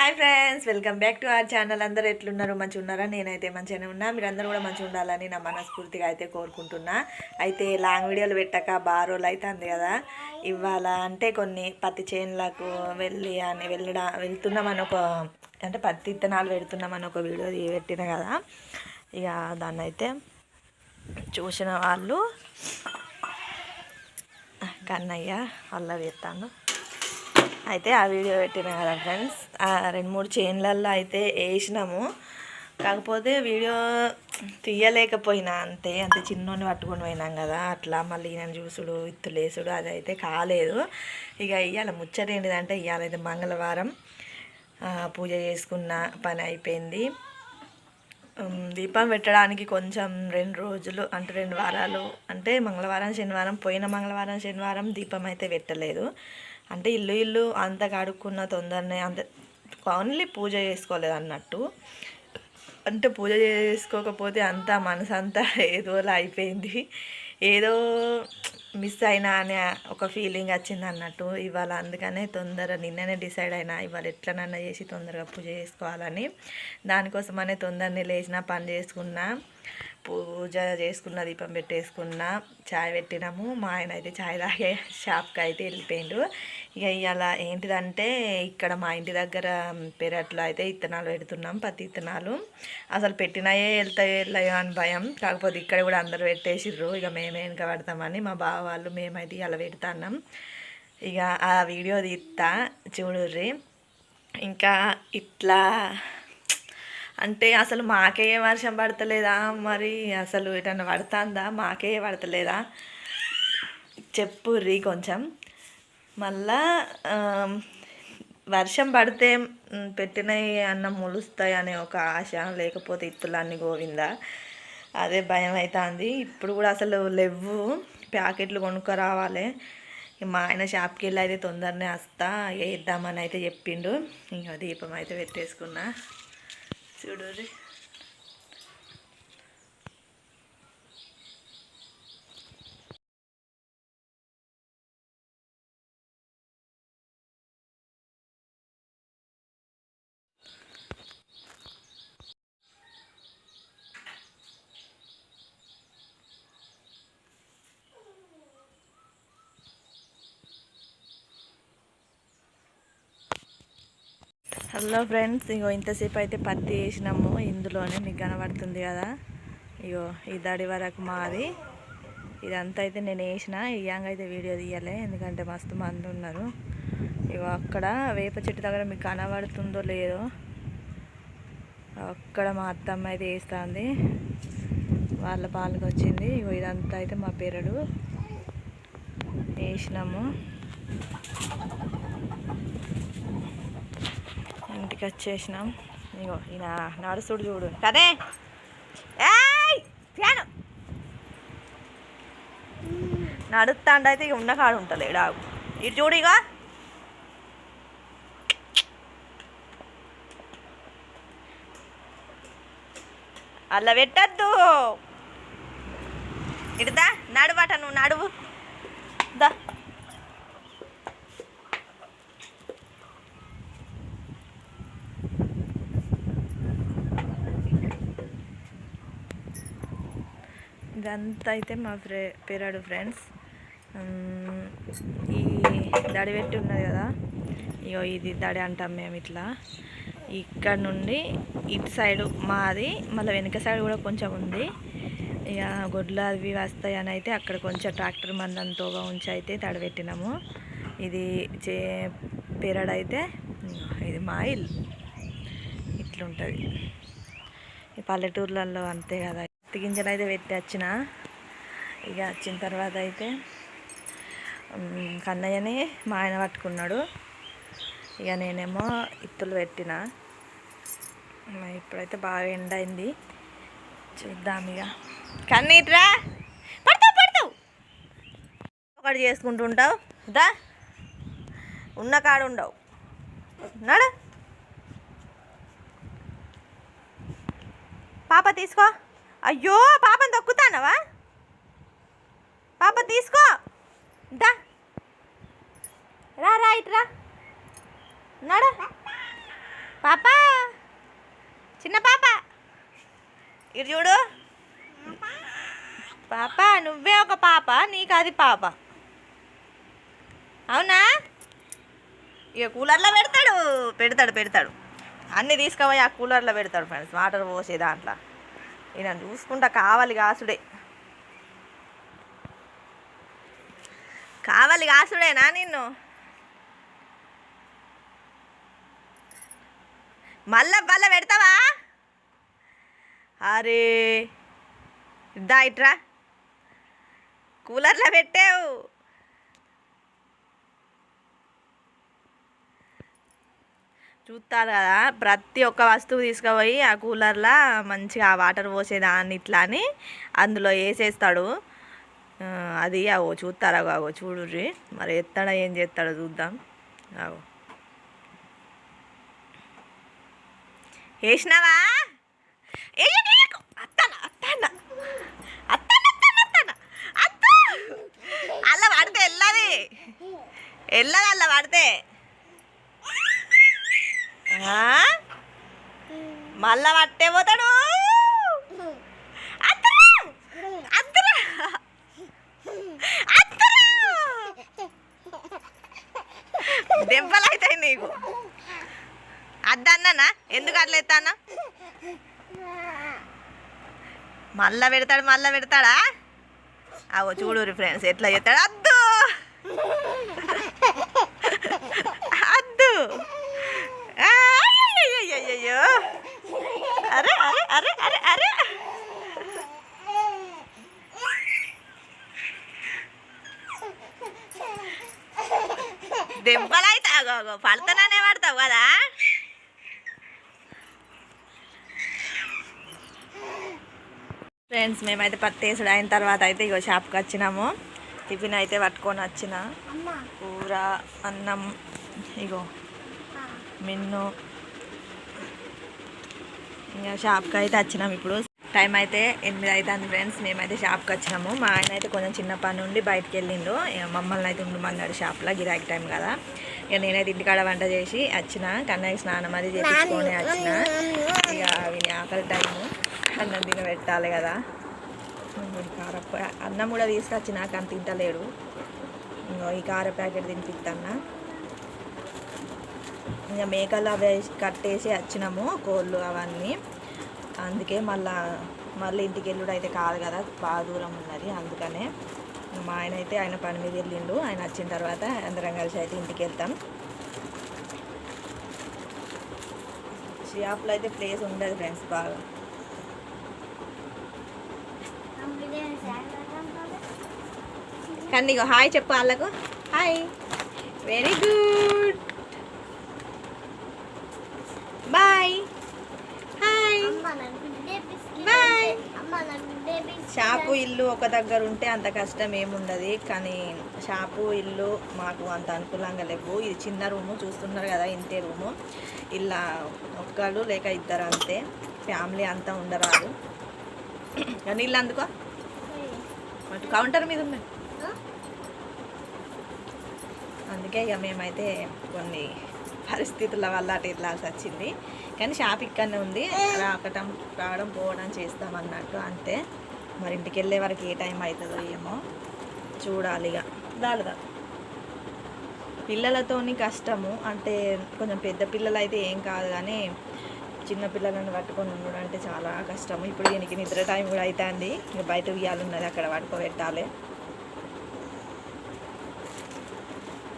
Hi friends welcome back to our channel. అందరూ ఎట్లున్నారు? మంచిగా ఉన్నారా? నేనైతే మంచిగానే ఉన్నా. మీరందరూ కూడా మంచిగా ఉండాలని నా మనస్ఫూర్తిగా అయితే కోరుకుంటున్నా. అయితే లాంగ్ వీడియోలు పెట్టక బారోలు రోజులు అవుతుంది కదా. ఇవాళ అంటే కొన్ని పత్తి చేనులకు వెళ్ళి అని వెళ్ళడా వెళ్తున్నామని ఒక అంటే పత్తి విత్తనాలు పెడుతున్నామని ఒక వీడియో పెట్టిన కదా. ఇక దాన్ని అయితే చూసిన వాళ్ళు కన్నయ్య అల్ల వేస్తాను అయితే ఆ వీడియో పెట్టిన కదా ఫ్రెండ్స్. ఆ రెండు మూడు చైన్లల్లో అయితే వేసినాము. కాకపోతే వీడియో తీయలేకపోయినా అంతే. అంతే చిన్నోని పట్టుకొని పోయినాం కదా. అట్లా మళ్ళీ నేను చూసుడు ఇత్తులేసుడు అది అయితే కాలేదు. ఇక ఇవాళ ముచ్చట ఏంటిదంటే ఇవాళ అయితే మంగళవారం పూజ చేసుకున్న పని అయిపోయింది. దీపం పెట్టడానికి కొంచెం రెండు రోజులు అంటే రెండు వారాలు అంటే మంగళవారం శనివారం పోయిన మంగళవారం శనివారం దీపం అయితే పెట్టలేదు. అంటే ఇల్లు ఇల్లు అంత కడుక్కున్న తొందరనే అంత ఓన్లీ పూజ చేసుకోలేదు అన్నట్టు. అంటే పూజ చేసుకోకపోతే అంతా మనసు అంతా ఏదోలా అయిపోయింది. ఏదో మిస్ అయినా అనే ఒక ఫీలింగ్ వచ్చింది అన్నట్టు. ఇవాళ అందుకనే తొందర నిన్ననే డిసైడ్ అయినా ఇవాళ ఎట్లనన్నా చేసి తొందరగా పూజ చేసుకోవాలని. దానికోసమనే తొందరనే లేచిన పని చేసుకున్నా పూజ చేసుకున్న దీపం పెట్టేసుకున్న చాయ్ పెట్టినాము. మా ఆయన అయితే చాయ్ తాగే షాప్కి అయితే వెళ్ళిపోయిండు. ఇక ఇవాళ ఏంటిదంటే ఇక్కడ మా ఇంటి దగ్గర పెరట్లో అయితే ఇత్తనాలు పెడుతున్నాం పత్తి ఇత్తనాలు. అసలు పెట్టినాయే వెళ్తాయో వెళ్ళాయో అని భయం. కాకపోతే ఇక్కడ కూడా అందరు పెట్టేసిర్రు. ఇక మేమే వెనక పడతామని మా బావ వాళ్ళు మేమైతే అలా పెడతాన్నాం. ఇక ఆ వీడియో తీస్తా చూడుర్రి. ఇంకా ఇట్లా అంటే అసలు మాకే వర్షం పడతలేదా? మరి అసలు ఎటన్నా పడుతుందా? మాకే పడతలేదా? చెప్పుర్రి కొంచెం. మళ్ళా వర్షం పడితే పెట్టినవి అన్నం మొలుస్తాయి అనే ఒక ఆశ లేకపోతే ఇత్తులన్నీ గోవిందా? అదే భయం అవుతుంది ఇప్పుడు కూడా అసలు లేవు ప్యాకెట్లు కొనుక్క రావాలి మా ఆయన షాప్కి వెళ్ళి అయితే తొందరనే వస్తా. వేద్దామని అయితే చెప్పిండు. ఇంకా దీపం అయితే పెట్టేసుకున్నా. చూడు హలో ఫ్రెండ్స్ ఇగో ఇంతసేపు అయితే పత్తి వేసినాము. ఇందులోనే మీకు కనబడుతుంది కదా. ఇగో ఈ దడి వరకు మాది. ఇదంతా అయితే నేను వేసిన. ఇయ్యంగా అయితే వీడియో తీయలే ఎందుకంటే మస్తు మంది ఉన్నారు. ఇగో అక్కడ వేప చెట్టు దగ్గర మీకు కనబడుతుందో లేదో అక్కడ మా అత్తమ్మ అయితే వేస్తుంది. వాళ్ళ పాలకు వచ్చింది. ఇగో ఇదంతా అయితే మా పెరడు. వేసినాము. ఇంటికి వచ్చేసినాం. ఇగో ఈయన నడుస్తుడు చూడు. కదే! ఫ్యాను! నడుస్తాండైతే ఇక ఉన్న కాడు ఉంటుంది డాగు ఇటు చూడు ఇక అలా పెట్టద్దు. ఇడుదా నడువట నువ్వు నడువు. ఇదంతా అయితే మా ఫ్రె పెరడు ఫ్రెండ్స్. ఈ దడి పెట్టి ఉన్నది కదా. ఇగో ఇది దడి అంటాం మేము ఇట్లా. ఇక్కడ నుండి ఇటు సైడు మాది మళ్ళీ వెనక సైడ్ కూడా కొంచెం ఉంది. ఇక గొడ్లు అవి వస్తాయని అయితే అక్కడ కొంచెం ట్రాక్టర్ మందంతోగా ఉంచి అయితే తడబెట్టినాము ఇది చే పెరడు అయితే ఇది మా ఇల్లు. ఇట్లుంటుంది. ఈ పల్లెటూర్లలో అంతే కదా పత్తి గింజలు అయితే పెట్టి వచ్చిన. ఇక వచ్చిన తర్వాత అయితే కన్నయ్యని మా ఆయన పట్టుకున్నాడు. ఇక నేనేమో ఇత్తులు పెట్టిన. ఇప్పుడైతే బాగా ఎండ అయింది. చూద్దాం ఇక. కన్నీట్రా పడతావు పడతావు. ఒకటి చేసుకుంటూ ఉంటావు. దా. ఉన్న కాడ ఉండవు. నడు. పాప తీసుకో. అయ్యో పాపం తొక్కుతానవా? పాప తీసుకో. దా. రా రా ఇట్రా నడ. పాప. చిన్న పాప. ఇది చూడు. పాప నువ్వే ఒక పాప నీకు అది పాప. అవునా? ఇక కూలర్లో పెడతాడు. పెడతాడు పెడతాడు. అన్నీ తీసుకుపోయి ఆ కూలర్లో పెడతాడు ఫ్రెండ్స్ వాటర్ పోసే దాంట్లో. ఈయన చూసుకుంటా కావాలి కాసుడే. కావాలి కాసుడేనా నిన్ను? మళ్ళా బల్ల పెడతావా? అరే దా ఇట్రా. కూలర్లో పెట్టావు. చూస్తారు కదా ప్రతి ఒక్క వస్తువు తీసుకుపోయి ఆ కూలర్లో మంచిగా ఆ వాటర్ పోసేదాన్ని ఇట్లా అని అందులో వేసేస్తాడు. అది అవో చూస్తారా కాగో చూడుర్రి. మరి ఎత్తాడా ఏం చేస్తాడో చూద్దాం. అవో వేసినావా? ఏయకు, అత్త! అల్ల పడితే వెళ్ళది వెళ్ళదు అల్ల పడితే. మళ్ళా పట్టే పోతాడు. అత్తరా! అత్తరా! అత్తరా! దెబ్బలు అవుతాయి నీకు. అద్దన్నానా? ఎందుకు అట్లా ఎత్తానా మళ్ళా పెడతాడు మళ్ళా పెడతాడా? అవో చూడు ఫ్రెండ్స్ ఎట్లా చేస్తాడు? అద్దు! అద్దు ఆ, అయ్యయ్యయ్యయ్యో. అరే అరే అరే అరే అరే. దెబ్బలైతే అగో పడతానే పడతావు కదా? ఫ్రెండ్స్ మేమైతే పత్తేసుడు అయిన తర్వాత అయితే ఇగో షాప్కి వచ్చినాము. టిఫిన్ అయితే పట్టుకొని వచ్చిన. కూర అన్నం ఇగో మిన్ను ఇంకా షాప్కి అయితే వచ్చినాం ఇప్పుడు. టైం అయితే ఎనిమిది అవుతుంది ఫ్రెండ్స్. మేమైతే షాప్కి వచ్చినాము. మా ఆయన అయితే కొంచెం చిన్న పని ఉండి బయటకు వెళ్ళిండు. మమ్మల్ని అయితే ఉండమన్నాడు షాప్లో గిరాకీ టైం కదా. ఇక నేనైతే ఇంటికాడ వంట చేసి వచ్చిన. కన్నయ్య స్నానం అది చేపించుకొని వచ్చిన. ఇక విని ఆకలి టైము. అన్నం తిన పెట్టాలి కదా కారప్ప కార అన్నం కూడా తీసుకొచ్చిన కానీ తింటలేడు. ఇంకో ఈ కార ప్యాకెట్ తినిపిస్తాన్నా ఇంకా మేకలు అవి కట్టేసి వచ్చినాము కోళ్ళు అవన్నీ. అందుకే మళ్ళా మళ్ళీ ఇంటికి వెళ్ళుడు అయితే కాదు కదా బాగా దూరం ఉన్నది అందుకనే మా ఆయన అయితే ఆయన పని మీద వెళ్ళిండు. ఆయన వచ్చిన తర్వాత అందరం కలిసి అయితే ఇంటికి వెళ్తాం షాప్లో అయితే ప్లేస్ ఉండదు ఫ్రెండ్స్ బాగా. కానీ ఇగో హాయ్ చెప్పు వాళ్ళకు. Hi. Very good boy hi boy shop ఇల్లు ఒక దగ్గర ఉంటే అంత కష్టం ఏముండదు కానీ షాపు ఇల్లు మాకు అంత అనుకూలంగా లేవు. ఇది చిన్న రూము చూస్తున్నారు కదా ఇంతే రూము. ఇలా ఒక్కడు లేక ఇద్దరు అంతే. ఫ్యామిలీ అంతా ఉండరాదు. కానీ ఇల్లు అందుకో. అటు కౌంటర్ మీద ఉన్నాయి. అందుకే ఇక మేమైతే కొన్ని పరిస్థితుల వల్ల అటు వెళ్ళాల్సి వచ్చింది. కానీ షాప్ ఇక్కడనే ఉంది. రాకటం రావడం పోవడం చేస్తాం అన్నట్టు అంతే. మరి ఇంటికి వెళ్ళే వరకు ఏ టైం అవుతుందో ఏమో చూడాలి ఇక. దాలుదా పిల్లలతోని కష్టము. అంటే కొంచెం పెద్ద పిల్లలు అయితే ఏం కాదు కానీ చిన్న పిల్లలను పట్టుకొని ఉండడం అంటే చాలా కష్టము. ఇప్పుడు దీనికి నిద్ర టైం కూడా అవుతుంది ఇక బయట ఉయ్యాలున్నది అక్కడ పడుకోబెట్టాలి.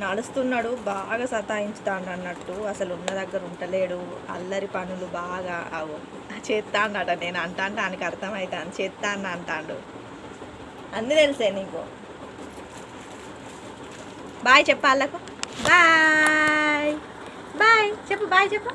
నడుస్తున్నాడు బాగా సతాయించుతాడు అన్నట్టు. అసలు ఉన్న దగ్గర ఉంటలేడు. అల్లరి పనులు బాగా అవు చేస్తాడట నేను అంటా దానికి అర్థమవుతాను చేస్తాను అంటాడు. అన్నీ తెలిసే నీకు. బాయ్ చెప్పు వాళ్ళకు. బాయ్. బాయ్. చెప్పు బాయ్ చెప్పు.